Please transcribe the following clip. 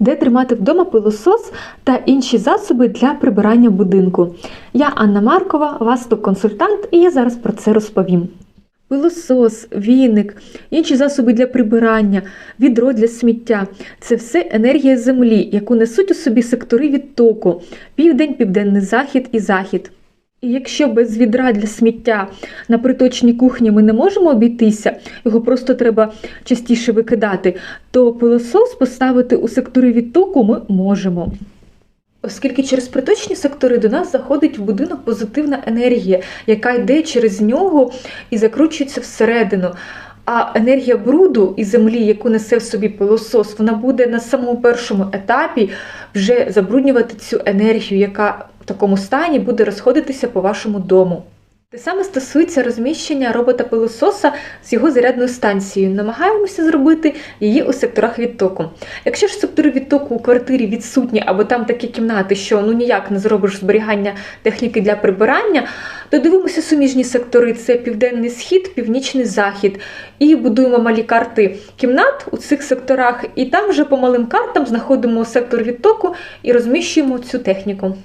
де тримати вдома пилосос та інші засоби для прибирання будинку. Я Анна Маркова, васток-консультант, і я зараз про це розповім. Пилосос, віник, інші засоби для прибирання, відро для сміття це все енергія землі, яку несуть у собі сектори відтоку південь, південний захід і захід. І якщо без відра для сміття на приточній кухні ми не можемо обійтися, його просто треба частіше викидати, то пилосос поставити у сектори відтоку ми можемо. Оскільки через приточні сектори до нас заходить в будинок позитивна енергія, яка йде через нього і закручується всередину. А енергія бруду і землі, яку несе в собі пилосос, вона буде на самому першому етапі вже забруднювати цю енергію, яка в такому стані буде розходитися по вашому дому. Те саме стосується розміщення робота-пилососа з його зарядною станцією. Намагаємося зробити її у секторах відтоку. Якщо ж сектори відтоку у квартирі відсутні або там такі кімнати, що ну ніяк не зробиш зберігання техніки для прибирання, то дивимося суміжні сектори: це південний схід, північний захід, і будуємо малі карти кімнат у цих секторах. І там вже по малим картам знаходимо сектор відтоку і розміщуємо цю техніку.